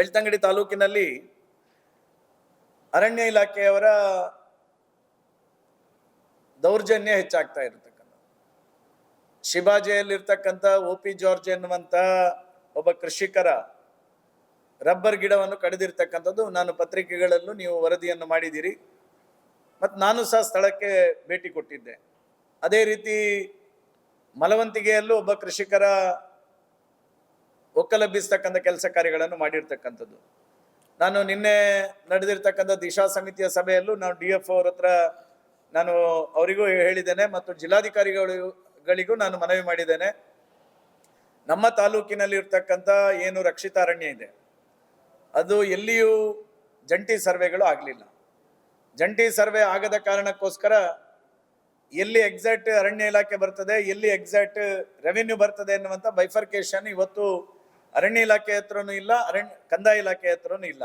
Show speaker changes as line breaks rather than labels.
ಬೆಳ್ತಂಗಡಿ ತಾಲೂಕಿನಲ್ಲಿ ಅರಣ್ಯ ಇಲಾಖೆಯವರ ದೌರ್ಜನ್ಯ ಹೆಚ್ಚಾಗ್ತಾ ಇರತಕ್ಕಂಥ ಶಿವಾಜಿಯಲ್ಲಿರ್ತಕ್ಕಂಥ ಓ ಪಿ ಜಾರ್ಜ್ ಎನ್ನುವಂತ ಒಬ್ಬ ಕೃಷಿಕರ ರಬ್ಬರ್ ಗಿಡವನ್ನು ಕಡಿದಿರ್ತಕ್ಕಂಥದ್ದು. ನಾನು ಪತ್ರಿಕೆಗಳಲ್ಲೂ ನೀವು ವರದಿಯನ್ನು ಮಾಡಿದ್ದೀರಿ. ಮತ್ತು ನಾನು ಸಹ ಸ್ಥಳಕ್ಕೆ ಭೇಟಿ ಕೊಟ್ಟಿದ್ದೆ. ಅದೇ ರೀತಿ ಮಲವಂತಿಗೆಯಲ್ಲೂ ಒಬ್ಬ ಕೃಷಿಕರ ಒಕ್ಕಲಬ್ಬಿಸ್ತಕ್ಕಂಥ ಕೆಲಸ ಕಾರ್ಯಗಳನ್ನು ಮಾಡಿರ್ತಕ್ಕಂಥದ್ದು. ನಾನು ನಿನ್ನೆ ನಡೆದಿರ್ತಕ್ಕಂಥ ದಿಶಾ ಸಮಿತಿಯ ಸಭೆಯಲ್ಲೂ ನಾವು ಡಿ ಎಫ್ ಅವ್ರ ಹತ್ರ ನಾನು ಅವರಿಗೂ ಹೇಳಿದ್ದೇನೆ ಮತ್ತು ಜಿಲ್ಲಾಧಿಕಾರಿಗಳಿಗೂ ನಾನು ಮನವಿ ಮಾಡಿದ್ದೇನೆ. ನಮ್ಮ ತಾಲೂಕಿನಲ್ಲಿ ಇರ್ತಕ್ಕಂಥ ಏನು ರಕ್ಷಿತ ಅರಣ್ಯ ಇದೆ, ಅದು ಎಲ್ಲಿಯೂ ಜಂಟಿ ಸರ್ವೆಗಳು ಆಗಲಿಲ್ಲ. ಜಂಟಿ ಸರ್ವೆ ಆಗದ ಕಾರಣಕ್ಕೋಸ್ಕರ ಎಲ್ಲಿ ಎಕ್ಸಾಕ್ಟ್ ಅರಣ್ಯ ಇಲಾಖೆ ಬರ್ತದೆ, ಎಲ್ಲಿ ಎಕ್ಸಾಕ್ಟ್ ರೆವಿನ್ಯೂ ಬರ್ತದೆ ಎನ್ನುವಂಥ ಬೈಫರ್ಕೇಶನ್ ಇವತ್ತು ಅರಣ್ಯ ಇಲಾಖೆ ಹತ್ರನೂ ಇಲ್ಲ ಅರಣ್ಯ ಕಂದಾಯ ಇಲಾಖೆ ಹತ್ರನೂ ಇಲ್ಲ.